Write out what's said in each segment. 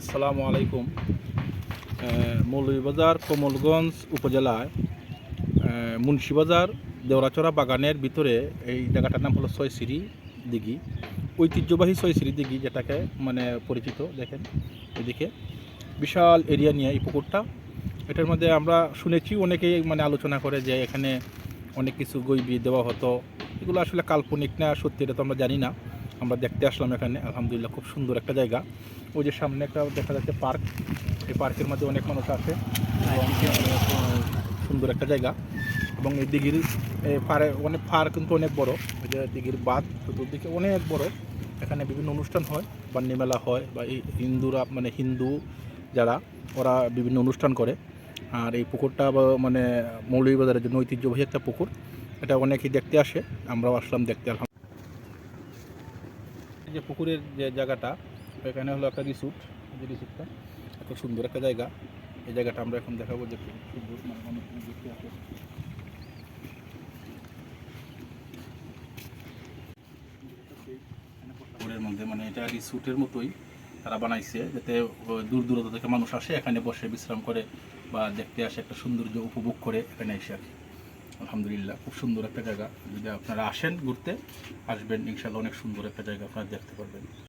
আসসালামু আলাইকুম। মৌলভীবাজার কমলগঞ্জ উপজেলায় মুন্সিবাজার দেওরাচড়া বাগানের ভিতরে এই জায়গাটার নাম হলো ছয়শ্রী দিঘি। ঐতিহ্যবাহী ছয়শ্রী দিঘি যেটাকে মানে পরিচিত, দেখেন এদিকে। বিশাল এরিয়া নিয়ে এই পুকুরটা। এটার মধ্যে আমরা শুনেছি অনেকেই মানে আলোচনা করে যে এখানে অনেক কিছু গৈবি দেওয়া হতো। এগুলো আসলে কাল্পনিক না, সত্যি এটা তো আমরা জানি না। আমরা দেখতে আসলাম এখানে আলহামদুলিল্লাহ খুব সুন্দর একটা জায়গা। ওই যে সামনে একটা দেখা যাচ্ছে পার্ক এই পার্কের মধ্যে অনেক মানুষ আহ, সুন্দর একটা জায়গা। এবং এই দিঘির পাড়ে অনেক পার্ক কিন্তু অনেক বড়। ওই যে দিঘির বাঁধ চতুর্দিকে অনেক বড়। এখানে বিভিন্ন অনুষ্ঠান হয় বান্নি মেলা হয় বা এই হিন্দুরা মানে হিন্দু যারা ওরা বিভিন্ন অনুষ্ঠান করে। আর এই পুকুরটা মানে মৌলভীবাজারের জন্য ঐতিহ্যবাহী একটা পুকুর এটা অনেকেই দেখতে আসে। আমরাও আসলাম দেখতে যে পুকুরের যে জায়গাটা, এখানে হলো একটা রিসুট যে রিসুটটা এত সুন্দর একটা জায়গা। এই জায়গাটা আমরা এখন দেখাবো যে খুব সুন্দর মানে অনেক দেখতে আছে। পুকুরের মধ্যে মানে এটা রিসুটের মতোই তারা বানাইছে, যাতে দূর দূরান্ত থেকে মানুষ আসে, এখানে বসে বিশ্রাম করে বা দেখতে আসে একটা সৌন্দর্য উপভোগ করে এখানে এসে আর কি। আলহামদুলিল্লাহ, খুব সুন্দর একটা জায়গা। যদি আপনারা আসেন ঘুরতে, আসবেন ইনশাল্লাহ অনেক সুন্দর একটা জায়গা আপনারা দেখতে পারবেন।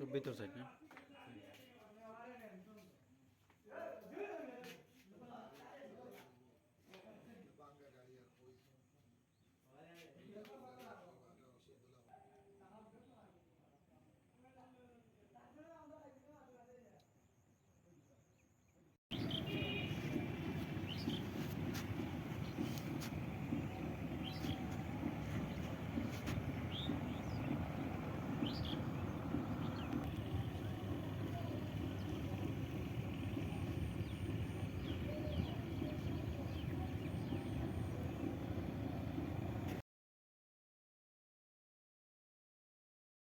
তো ভিতর সাইড না